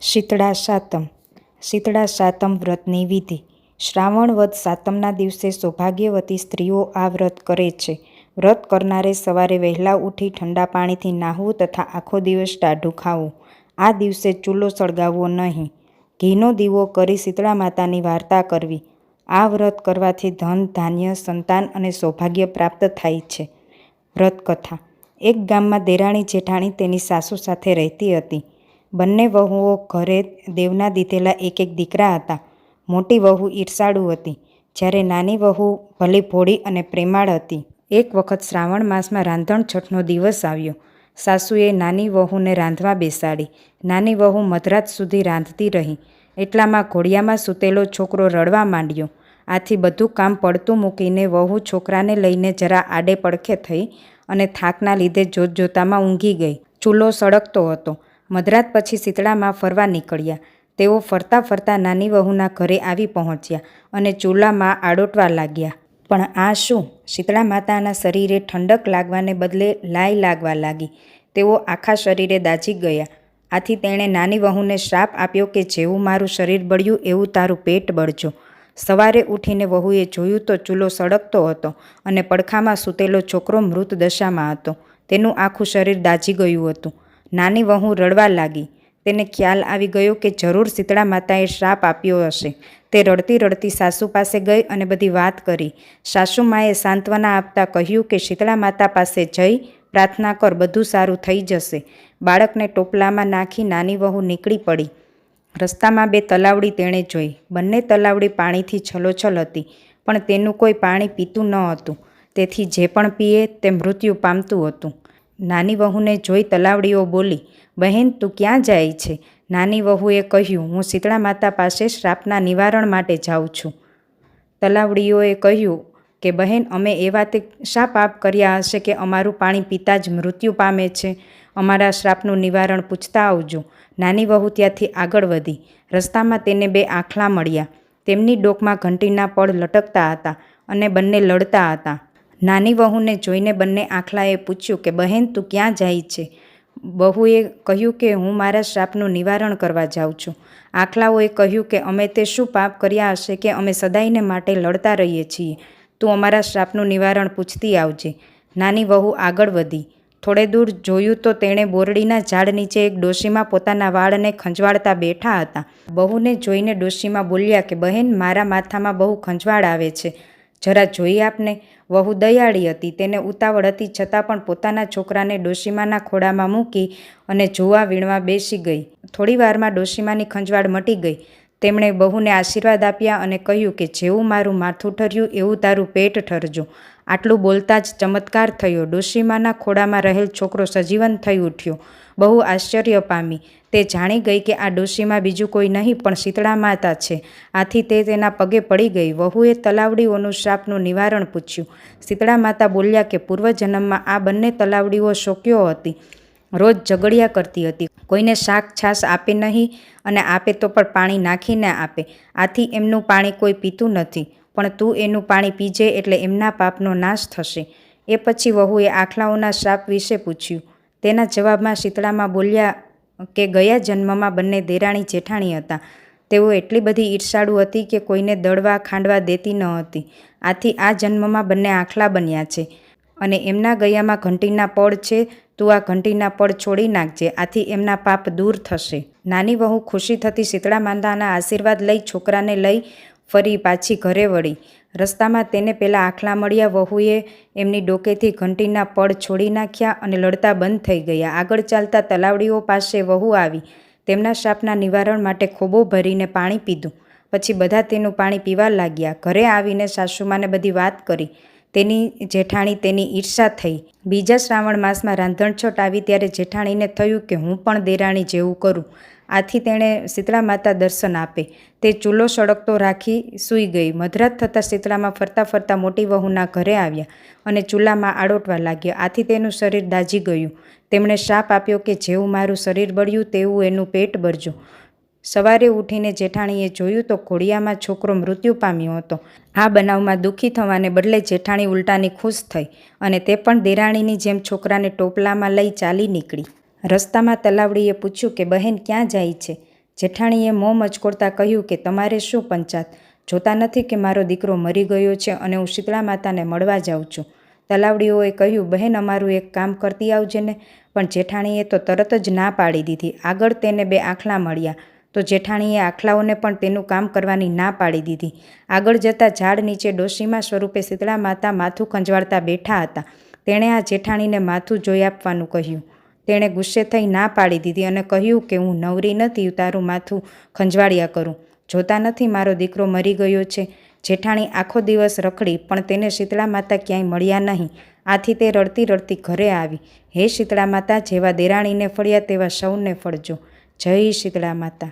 શીતળા સાતમ શીતળા સાતમ વ્રતની વિધિ. શ્રાવણ વધ સાતમના દિવસે સૌભાગ્યવતી સ્ત્રીઓ આ વ્રત કરે છે. વ્રત કરનારે સવારે વહેલા ઉઠી ઠંડા પાણીથી નાહવું તથા આખો દિવસ ટાઢું ખાવું. આ દિવસે ચૂલો સળગાવવો નહીં. ઘીનો દીવો કરી શીતળા માતાની વાર્તા કરવી. આ વ્રત કરવાથી ધન, ધાન્ય, સંતાન અને સૌભાગ્ય પ્રાપ્ત થાય છે. વ્રત કથા એક ગામમાં દેરાણી જેઠાણી તેની સાસુ સાથે રહેતી હતી. બંને વહુઓ ઘરે દેવના દીધેલા એક એક દીકરા હતા. મોટી વહુ ઈર્ષાળુ હતી. જ્યારે નાની વહુ ભલી ભોળી અને પ્રેમાળ હતી. એક વખત શ્રાવણ માસમાં રાંધણ છઠનો દિવસ આવ્યો. સાસુએ નાની વહુને રાંધવા બેસાડી. નાની વહુ મધરાત સુધી રાંધતી રહી. એટલામાં ઘોડિયામાં સૂતેલો છોકરો રડવા માંડ્યો. આથી બધું કામ પડતું મૂકીને વહુ છોકરાને લઈને જરા આડે પડખે થઈ અને થાકના લીધે જોત જોતામાં ઊંઘી ગઈ. ચૂલો સળગતો હતો. મધરાત પછી શીતળામાં ફરવા નીકળ્યા. તેઓ ફરતા ફરતા નાની વહુના ઘરે આવી પહોંચ્યા અને ચૂલામાં આડોટવા લાગ્યા. પણ આ શું શીતળા માતાના શરીરે ઠંડક લાગવાને બદલે લાય લાગવા લાગી. તેઓ આખા શરીરે દાઝી ગયા. આથી તેણે નાની વહુને શ્રાપ આપ્યો કે, જેવું મારું શરીર બળ્યું, એવું તારું પેટ બળજો સવારે ઉઠીને વહુએ જોયું તો ચૂલો સળગતો હતો અને પડખામાં સૂતેલો છોકરો મૃત દશામાં હતો. તેનું આખું શરીર દાઝી ગયું હતું. નાની વહુ રડવા લાગી. તેને ખ્યાલ આવી ગયો કે જરૂર શીતળા માતાએ શ્રાપ આપ્યો હશે. તે રડતી રડતી સાસુ પાસે ગઈ અને બધી વાત કરી. સાસુમાએ સાંત્વના આપતા કહ્યું કે શીતળા માતા પાસે જઈ, પ્રાર્થના કર બધું સારું થઈ જશે. બાળકને ટોપલામાં નાખી નાની વહુ નીકળી પડી. રસ્તામાં બે તલાવડી તેણે જોઈ. બંને તલાવડી પાણીથી છલોછલ હતી, પણ તેનું કોઈ પાણી પીતું ન હતું. તેથી જે પણ પીએ તે મૃત્યુ પામતું હતું. નાની વહુને જોઈ તલાવડીઓ બોલી, બહેન, તું ક્યાં જાય છે? નાની વહુએ કહ્યું, હું શીતળા માતા પાસે શ્રાપના નિવારણ માટે જાઉં છું. તલાવડીઓએ કહ્યું કે, બહેન, અમે એવા તે શા પાપ કર્યા હશે કે અમારું પાણી પીતા જ મૃત્યુ પામે છે. અમારા શ્રાપનું નિવારણ પૂછતા આવજો. નાની વહુ ત્યાંથી આગળ વધી. રસ્તામાં તેને બે આંખલા મળ્યા. તેમની ડોકમાં ઘંટીના પડ લટકતા હતા અને બંને લડતા હતા. નાની વહુને જોઈને બંને આખલાએ પૂછ્યું કે, બહેન, તું ક્યાં જાય છે? બહુએ કહ્યું કે, હું મારા શ્રાપનું નિવારણ કરવા જાઉં છું. આખલાઓએ કહ્યું કે, અમે તે શું પાપ કર્યા હશે કે અમે સદાયને માટે લડતા રહીએ છીએ? તું અમારા શ્રાપનું નિવારણ પૂછતી આવજે. નાની વહુ આગળ વધી. થોડે દૂર જોયું તો તેણે બોરડીના ઝાડ નીચે એક ડોશીમાં પોતાના વાળને ખંજવાળતા બેઠા હતા. બહુને જોઈને ડોશીમાં બોલ્યા કે, બહેન, મારા માથામાં બહુ ખંજવાળ આવે છે. જરા જોઈ આપને? વહુ દયાળી હતી. તેને ઉતાવળ હતી છતાં પણ પોતાના છોકરાને ડોશીમાના ખોડામાં મૂકી અને જોવા વીણવા બેસી ગઈ. થોડી વારમાં ડોશીમાની ખંજવાળ મટી ગઈ. તેમણે બહુને આશીર્વાદ આપ્યા અને કહ્યું કે, જેવું મારું માથું ઠર્યું, એવું તારું પેટ ઠરજો. આટલું બોલતા જ ચમત્કાર થયો. ડોશીમાના ખોડામાં રહેલ છોકરો સજીવન થઈ ઉઠ્યો. બહુ આશ્ચર્ય પામી. તે જાણી ગઈ કે આ ડોશીમાં બીજું કોઈ નહીં, પણ શીતળા માતા છે. આથી તે તેના પગે પડી ગઈ. વહુએ તલાવડીઓનું શ્રાપનું નિવારણ પૂછ્યું. શીતળા માતા બોલ્યા કે પૂર્વજન્મમાં આ બંને તલાવડીઓ શોક્યો હતી. રોજ ઝઘડિયા કરતી હતી. કોઈને શાક છાશ આપે નહીં અને આપે તો પણ પાણી નાખીને આપે. આથી એમનું પાણી કોઈ પીતું નથી. પણ તું એનું પાણી પીજે એટલે એમના પાપનો નાશ થશે. એ પછી વહુએ આખલાઓના શ્રાપ વિશે પૂછ્યું. તેના જવાબમાં શીતળામાં બોલ્યા કે ગયા જન્મમાં બંને દેરાણી જેઠાણી હતા. તેઓ એટલી બધી ઈર્ષાળુ હતી કે કોઈને દળવા ખાંડવા દેતી ન હતી. આથી આ જન્મમાં બંને આખલા બન્યા છે. અને એમના ગયામાં ઘંટીના પડ છે, તું આ ઘંટીના પડ છોડી નાખજે. આથી એમના પાપ દૂર થશે. નાની વહુ ખુશી થતી શીતળા માંદાના આશીર્વાદ લઈ છોકરાને લઈ ફરી પાછી ઘરે વળી. રસ્તામાં તેને પેલા આખલા મળ્યા વહુએ એમની ડોકેથી ઘંટીના પડ છોડી નાખ્યા અને લડતા બંધ થઈ ગયા. આગળ ચાલતા તલાવડીઓ પાસે વહુ આવી. તેમના શાપના નિવારણ માટે ખોબો ભરીને પાણી પીધું. પછી બધા તેનું પાણી પીવા લાગ્યા. ઘરે આવીને સાસુમાને બધી વાત કરી. તેની જેઠાણી તેની ઈર્ષા થઈ. બીજા શ્રાવણ માસમાં રાંધણછોટ આવી ત્યારે જેઠાણીને થયું કે હું પણ દેરાણી જેવું કરું. આથી તેણે શીતળા માતા દર્શન આપે. તે ચૂલો સળગતો રાખી સૂઈ ગઈ. મધરાત થતાં શીતળામાં ફરતા ફરતા મોટી વહુના ઘરે આવ્યા અને ચૂલામાં આડોટવા લાગ્યા. આથી તેનું શરીર દાઝી ગયું. તેમણે શાપ આપ્યો કે જેવું મારું શરીર બળ્યું તેવું એનું પેટ બળજો. સવારે ઉઠીને જેઠાણીએ જોયું તો ઘોડિયામાં છોકરો મૃત્યુ પામ્યો હતો. આ બનાવમાં દુઃખી થવાને બદલે જેઠાણી ઉલટાની ખુશ થઈ અને તે પણ દેરાણીની જેમ છોકરાને ટોપલામાં લઈ ચાલી નીકળી. રસ્તામાં તલાવડીએ પૂછ્યું કે, બહેન, ક્યાં જાય છે? જેઠાણીએ મોં મચકોડતા કહ્યું કે, તમારે શું પંચાત? જોતા નથી કે મારો દીકરો મરી ગયો છે અને હું શીતળા માતાને મળવા જાઉં છું. તલાવડીઓએ કહ્યું, બહેન, અમારું એક કામ કરતી આવજે ને. પણ જેઠાણીએ તો તરત જ ના પાડી દીધી. આગળ તેને બે આખલા મળ્યા. તો જેઠાણીએ આખલાઓને પણ તેનું કામ કરવાની ના પાડી દીધી. આગળ જતાં ઝાડ નીચે ડોશીમાં સ્વરૂપે શીતળા માતા માથું ખંજવાળતા બેઠા હતા. તેણે આ જેઠાણીને માથું જોઈ આપવાનું કહ્યું. તેણે ગુસ્સે થઈ ના પાડી દીધી અને કહ્યું કે હું નવરી નથી, તારું માથું ખંજવાળિયા કરું. જોતા નથી મારો દીકરો મરી ગયો છે. જેઠાણી આખો દિવસ રખડી, પણ તેને શીતળા માતા ક્યાંય મળ્યા નહીં. આથી તે રડતી રડતી ઘરે આવી. હે શીતળા માતા, જેવા દેરાણીને ફળ્યા તેવા સૌને ફળજો. જય શીતળા માતા.